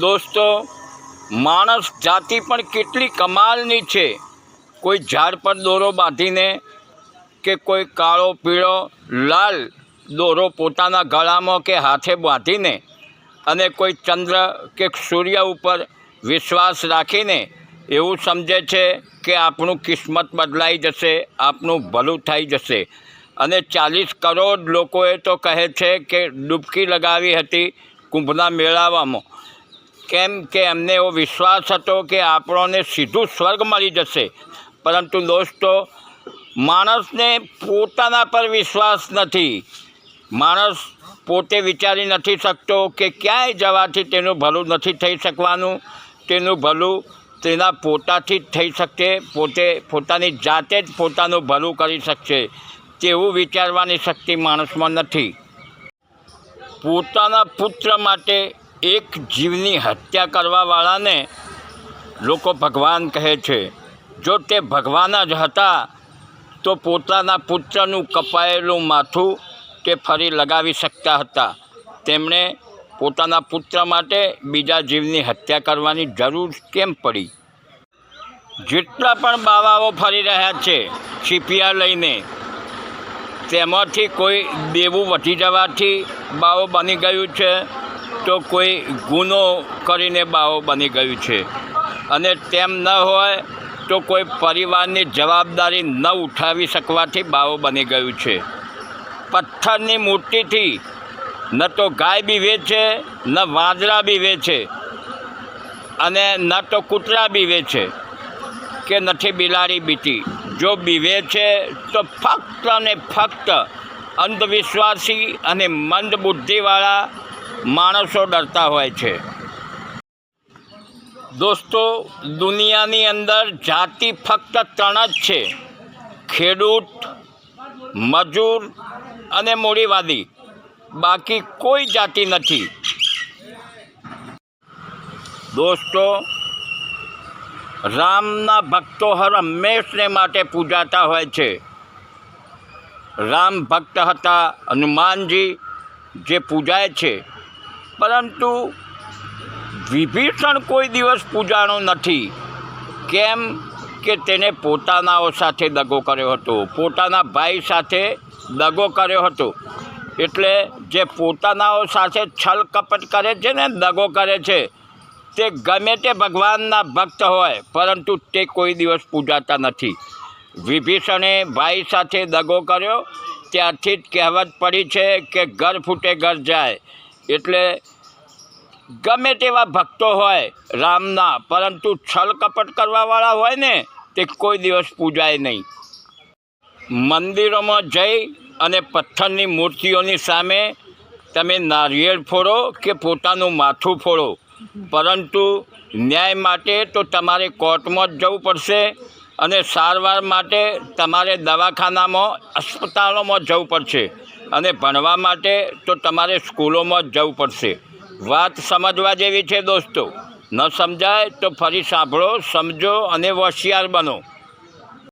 દોસ્તો, માણસ જાતિ પણ કેટલી કમાલની છે. કોઈ ઝાડ પર દોરો બાંધીને કે કોઈ કાળો, પીળો, લાલ દોરો પોતાના ગળામાં કે હાથે બાંધીને અને કોઈ ચંદ્ર કે સૂર્ય ઉપર વિશ્વાસ રાખીને એવું સમજે છે કે આપણું કિસ્મત બદલાઈ જશે, આપણું ભલું થઈ જશે. અને ચાલીસ કરોડ લોકોએ તો કહે છે કે ડૂબકી લગાવી હતી કુંભના મેળાવામાં. કેમ કે એમને એવો વિશ્વાસ હતો કે આપણોને સીધું સ્વર્ગ મળી જશે. પરંતુ દોસ્તો, માણસને પોતાના પર વિશ્વાસ નથી. માણસ પોતે વિચારી નથી શકતો કે ક્યાંય જવાથી તેનું ભલું નથી થઈ શકવાનું. તેનું ભલું તેના પોતાથી જ થઈ શકશે પોતે પોતાની જાતે જ પોતાનું ભલું કરી શકશે. તેવું વિચારવાની શક્તિ માણસમાં નથી. પોતાના પુત્ર માટે એક જીવની હત્યા કરવાવાળાને લોકો ભગવાન કહે છે. જો તે ભગવાન જ હતા, તો પોતાના પુત્રનું કપાયેલું માથું તે ફરી લગાવી શકતા હતા. તેમણે પોતાના પુત્ર માટે બીજા જીવની હત્યા કરવાની જરૂર કેમ પડી? જેટલા પણ બાવાઓ ફરી રહ્યા છે, છીપિયા લઈને, તેમાંથી કોઈ દેવું વધી જવાથી બાવો બની ગયું છે. તો કોઈ ગુનો કરીને બાવો બની ગયું છે. અને તેમ ન હોય તો કોઈ પરિવારની જવાબદારી ન ઉઠાવી શકવાથી બાવો બની ગયું છે. પથ્થરની મૂર્તિથી ન તો ગાય બીવે છે ન વાંદરા બીવે છે અને ન તો કૂતરા બીવે છે કે નથી બિલાડી બીતી. જો બીવે છે તો ફક્ત અને ફક્ત અંધવિશ્વાસી અને મંદ બુદ્ધિવાળા માણસો ડરતા હોય છે. દોસ્તો, દુનિયાની અંદર જાતિ ફક્ત ત્રણ જ છે. ખેડૂત, મજૂર અને મૂડીવાદી. બાકી કોઈ જાતિ નથી. દોસ્તો, રામના ભક્તો હર હંમેશને માટે પૂજાતા હોય છે. રામ ભક્ત હતા હનુમાનજી જે પૂજાય છે. પરંતુ વિભીષણ કોઈ દિવસ પૂજાણો નથી. કેમ કે તેને પોતાનાઓ સાથે દગો કર્યો હતો. પોતાના ભાઈ સાથે દગો કર્યો હતો. એટલે જે પોતાનાઓ સાથે છલ કપટ કરે છે ને દગો કરે છે, તે ગમે તે ભગવાનના ભક્ત હોય, પરંતુ તે કોઈ દિવસ પૂજાતા નથી. વિભીષણે ભાઈ સાથે દગો કર્યો. ત્યારથી જ કહેવત પડી છે કે ઘર ફૂટે ઘર જાય. એટલે ગમે તેવા ભક્તો હોય રામના, પરંતુ છલ કપટ કરવાવાળા હોય ને, તે કોઈ દિવસ પૂજાય નહીં. મંદિરોમાં જઈ અને પથ્થરની મૂર્તિઓની સામે તમે નારિયેળ ફોડો કે પોતાનું માથું ફોડો. પરંતુ ન્યાય માટે તો તમારે કોર્ટમાં જ જવું પડશે. અને સારવાર માટે તમારે દવાખાનામાં, અસ્પતાલોમાં જવું પડશે. અને ભણવા માટે તો તમારે સ્કૂલોમાં જ જવું પડશે. વાત સમજવા જેવી છે દોસ્તો. ન સમજાય તો ફરી સાંભળો, સમજો અને હોશિયાર બનો.